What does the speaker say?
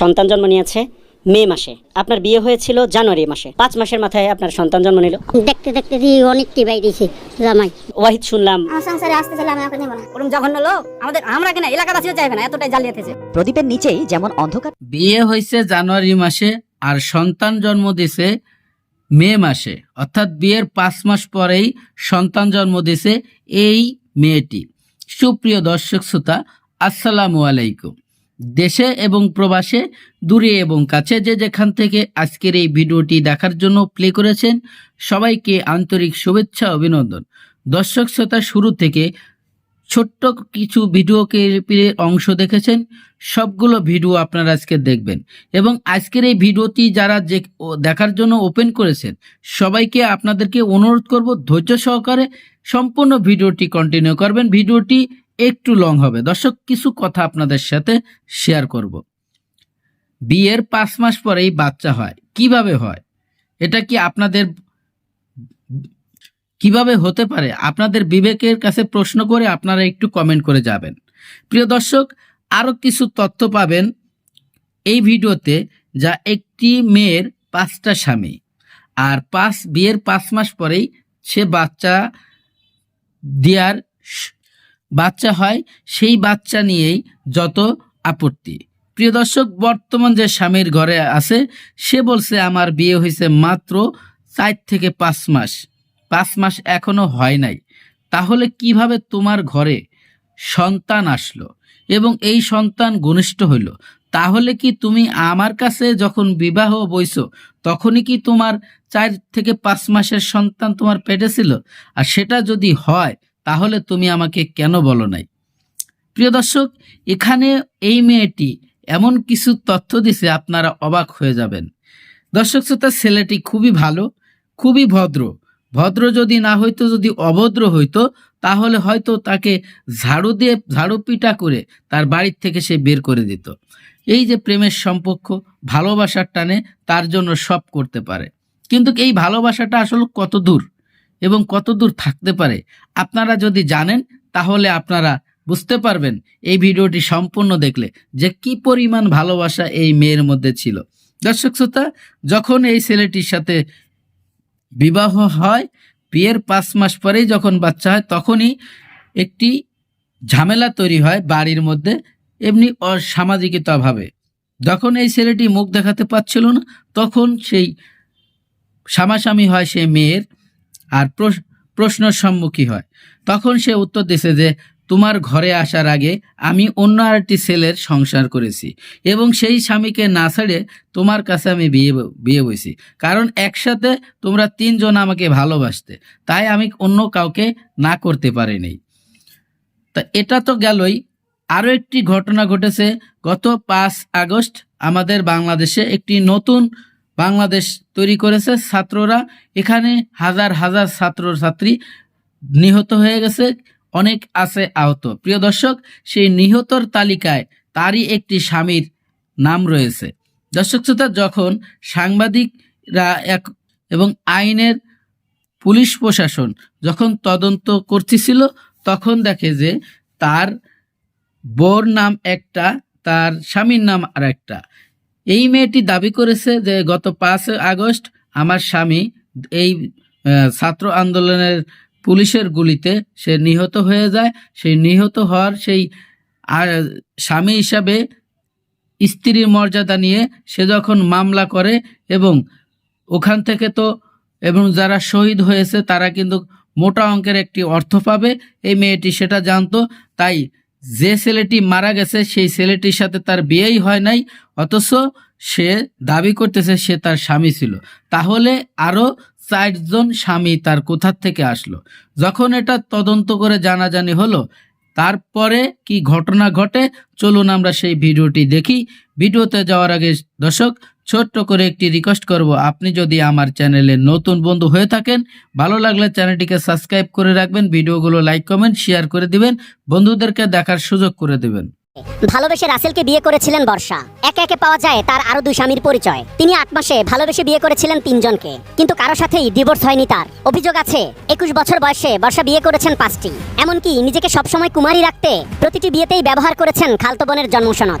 সন্তান জন্ম নিয়েছে মে মাসে। আপনার বিয়ে হয়েছিল জানুয়ারি মাসে। পাঁচ মাসের মাথায় আপনার সন্তান জন্ম নিল। দেখতে দেখতে দিয়ে অনেক টিপাই দিয়েছে জামাই। ওয়াহিদ শুনলাম। আমার সংসারে আসতে চাইলে আমি ওকে নেব না। ওরকম জঘন্য লোক? আমাদের আমরা কেন? এলাকাবাসীও চাইবে না এতটাই জালিয়াতেছে প্রদীপের নিচেই যেমন অন্ধকার বিয়ে হয়েছে জানুয়ারি মাসে আর সন্তান জন্ম দিছে মে মাসে। অর্থাৎ বিয়ের পাঁচ মাস পরেই সন্তান জন্ম দিছে এই মেয়েটি। সুপ্রিয় দর্শক শ্রোতা আসসালামু আলাইকুম। দেশে এবং প্রবাসে, দূরে এবং কাছে যে যেখান থেকে আজকের এই ভিডিওটি দেখার জন্য প্লে করেছেন, সবাইকে আন্তরিক শুভেচ্ছা, অভিনন্দন। দর্শক শ্রোতা, শুরু থেকে ছোট্ট কিছু ভিডিও ক্লিপের অংশ দেখেছেন, সবগুলো ভিডিও আপনারা আজকে দেখবেন এবং আজকের এই ভিডিওটি যারা যে দেখার জন্য ওপেন করেছেন, সবাইকে আপনাদেরকে অনুরোধ করব ধৈর্য সহকারে সম্পূর্ণ ভিডিওটি কন্টিনিউ করবেন। ভিডিওটি একটু লং হবে। দর্শক, কিছু কথা আপনাদের সাথে শেয়ার করব। বিয়ের পাঁচ মাস পরেই বাচ্চা হয়। কীভাবে হয়? এটা কি আপনাদের কীভাবে হতে পারে? আপনাদের বিবেকের কাছে প্রশ্ন করে আপনারা একটু কমেন্ট করে যাবেন। প্রিয় দর্শক আরও কিছু তথ্য পাবেন এই ভিডিওতে যা একটি মেয়ের পাঁচটা স্বামী। আর পাঁচ, বিয়ের পাঁচ মাস পরেই সে বাচ্চা দেওয়ার বাচ্চা হয়, সেই বাচ্চা নিয়েই যত আপত্তি। প্রিয় দর্শক, বর্তমান যে স্বামীর ঘরে আছে, সে বলছে, আমার বিয়ে হয়েছে মাত্র চার থেকে পাঁচ মাস। পাঁচ মাস এখনও হয় নাই। তাহলে কীভাবে তোমার ঘরে সন্তান আসলো এবং এই সন্তান ঘনিষ্ঠ হইল? তাহলে কি তুমি আমার কাছে যখন বিবাহ বইছো, তখনই কি তোমার চার থেকে পাঁচ মাসের সন্তান তোমার পেটে ছিল? আর সেটা যদি হয় তাহলে তুমি আমাকে কেন বলো নাই? প্রিয় দর্শক, এখানে এই মেয়েটি এমন কিছু তথ্য দিছে আপনারা অবাক হয়ে যাবেন। দর্শক শ্রোতা, ছেলেটি খুবই ভালো, খুবই ভদ্র। ভদ্র যদি না হইতো, যদি অভদ্র হইতো, তাহলে হয়তো তাকে ঝাড়ু দিয়ে, ঝাড়ু পিটা করে তার বাড়ির থেকে সে বের করে দিত। এই যে প্রেমের সম্পর্ক, ভালোবাসার টানে তার জন্য সব করতে পারে। কিন্তু এই ভালোবাসাটা আসলে কত দূর? এবং কত দূর থাকতে পারে, আপনারা যদি জানেন, তাহলে আপনারা বুঝতে পারবেন এই ভিডিওটি সম্পূর্ণ দেখলে যে কি পরিমাণ ভালোবাসা এই মেয়ের মধ্যে ছিল। দর্শক শ্রোতা, যখন এই ছেলেটির সাথে বিবাহ হয়, বিয়ের পাঁচ মাস পরেই যখন বাচ্চা হয়, তখনই একটি ঝামেলা তৈরি হয় বাড়ির মধ্যে এমনি অসামাজিকতাভাবে। যখন এই ছেলেটি মুখ দেখাতে পারছিল না, তখন সেই সামাসামি হয় সে মেয়ের আর প্রশ- প্রশ্নের সম্মুখী হয়। তখন সে উত্তর দিছে যে, তোমার ঘরে আসার আগে আমি অন্য আরেকটি ছেলের সংসার করেছি এবং সেই স্বামীকে না ছেড়ে তোমার কাছে আমি বিয়ে বিয়ে বইছি। কারণ একসাথে তোমরা তিনজন আমাকে ভালোবাসতে, তাই আমি অন্য কাউকে না করতে পারিনি। তা এটা তো গেলই। আরও একটি ঘটনা ঘটেছে। গত পাঁচ আগস্ট আমাদের বাংলাদেশে একটি নতুন বাংলাদেশ তৈরি করেছে। ছাত্ররা এখানে হাজার হাজার ছাত্র ছাত্রী নিহত হয়ে গেছে, অনেক আছে আহত। প্রিয় দর্শক, সেই নিহতর তালিকায় তারই একটি স্বামীর নাম রয়েছে। দর্শক শ্রোতা, যখন সাংবাদিকরা এক এবং আইনের পুলিশ প্রশাসন যখন তদন্ত করতেছিল, তখন দেখে যে তার বোর নাম একটা, তার স্বামীর নাম আর একটা এই মেয়েটি দাবি করেছে যে গত পাঁচ আগস্ট আমার স্বামী এই ছাত্র আন্দোলনের পুলিশের গুলিতে সে নিহত হয়ে যায়। সেই নিহত হওয়ার সেই, আর স্বামী হিসাবে স্ত্রীর মর্যাদা নিয়ে সে যখন মামলা করে এবং ওখান থেকে তো, এবং যারা শহীদ হয়েছে তারা কিন্তু মোটা অঙ্কের একটি অর্থ পাবে। এই মেয়েটি সেটা জানতো, তাই যে ছেলেটি মারা গেছে, সেই ছেলেটির সাথে তার বিয়েই হয় নাই, অথচ সে দাবি করতেছে সে তার স্বামী ছিল। তাহলে আরও চারজন স্বামী তার কোথার থেকে আসলো? যখন এটা তদন্ত করে জানাজানি হলো, তারপরে কি ঘটনা ঘটে? চলুন আমরা সেই ভিডিওটি দেখি। ভিডিওতে যাওয়ার আগে দর্শক ছোট্ট করে একটি রিকোয়েস্ট করব। আপনি যদি আমার চ্যানেলে নতুন বন্ধু হয়ে থাকেন, ভালো লাগলে চ্যানেলটিকে সাবস্ক্রাইব করে রাখবেন, ভিডিওগুলো লাইক কমেন্ট শেয়ার করে দিবেন, বন্ধুদেরকে দেখার সুযোগ করে দিবেন। ভালোবেসে রাসেলকে বিয়ে করেছিলেন বর্ষা। একে একে পাওয়া যায় তার আরও দুই স্বামীর পরিচয়। তিনি আট মাসে ভালোবেসে বিয়ে করেছিলেন তিনজনকে। কিন্তু কারও সাথেই ডিভোর্স হয়নি তার। অভিযোগ আছে, একুশ বছর বয়সে বর্ষা বিয়ে করেছেন পাঁচটি। এমনকি নিজেকে সবসময় কুমারী রাখতে প্রতিটি বিয়েতেই ব্যবহার করেছেন খালতো বোনের জন্মসনদ।